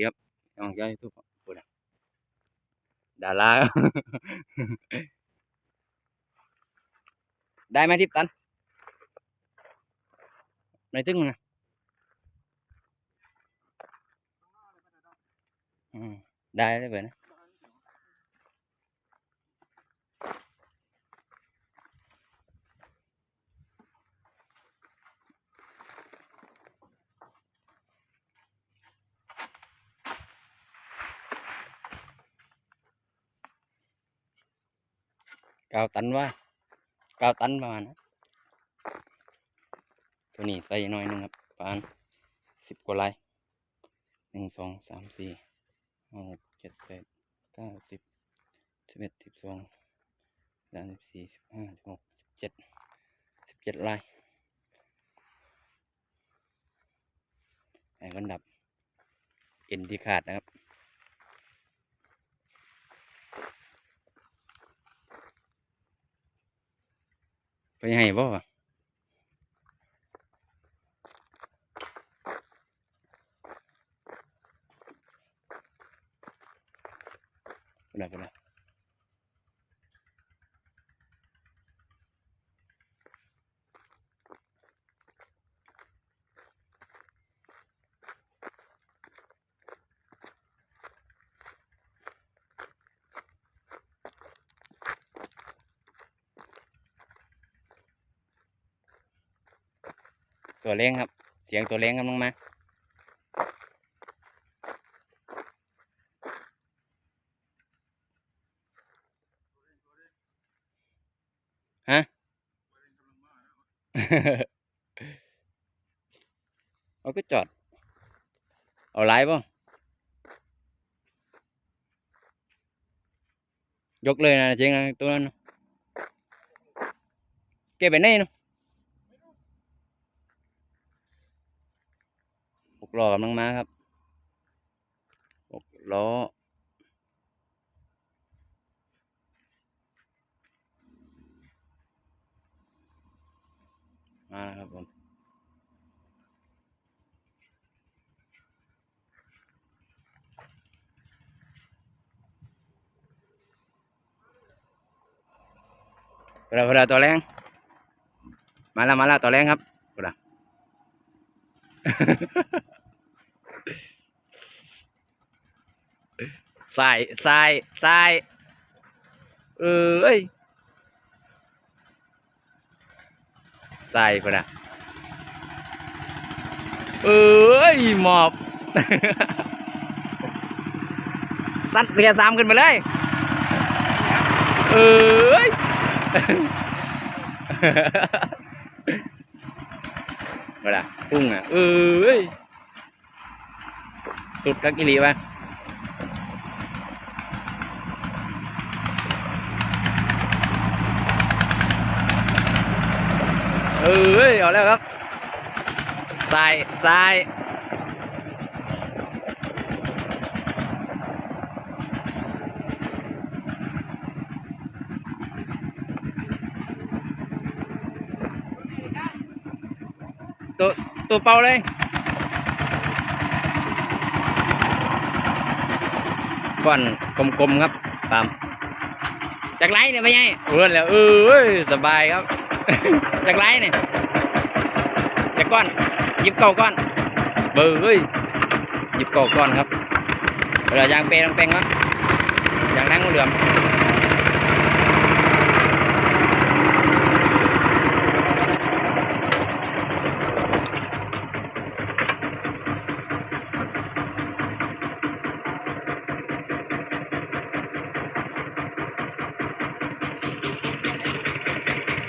ดีครับน้องย้ายทุกคนะดาราได้ไหมทิปตันไม่ตึงนะอืมได้ได้ไปนะ เก้าตันว่าเก้าตันประมาณนะตัวนี้ใส่หน่อยหนึงครับประมาณสิบกว่าลายหนึ่งสองสามสี่ห้าหกเจ็ดแปดเก้าสิบสิบเอ็ดสิบสองสามสิบสี่สิบห้าสิบหกสิบเจ็ดสิบเจ็ดลายไอ้กันดับเอ็นที่ขาดนะครับ ไปให้บ่วะไปเลยไปเลย ตัวเล้งครับ เสียงตัวเล้งกำลังมาฮะเอาก็จอด เอาไลฟ์ป่ะยกเลยนะเจ๊งนะตัวนั้นเก็บไปไหนเนาะ กล้อกำลังมาครับหกล้อมาแล้วครับผมเวลาเวลาตัวแรง มาแล้วมาแล้วตัวแรงครับเวลา สายสายสายเอ้ยสายเวลาเอ้ยหมอบสัดเสียสามขึ้นไปเลยเอ้ยเวลาพุ่งอะเอ้ย สุดกักกิลีวะเอ้ยเอาแล้วครับสายสายตัวตัวเป่าเลย ก้อนกลมๆครับตามจากไรเนี่ยไม่ใช่เอื้อนแล้วเอ้ยสบายครับ จากไรเนี่ยจากก้อนหยิบเก่าก้อนเบอร์เฮ้ยหยิบเก่าก้อนครับเวลายางเปย์ต้องเป็นครับยางนั่งงูเหลือม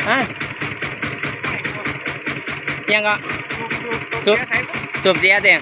ฮะยังก็จุบจุบเสียเตียง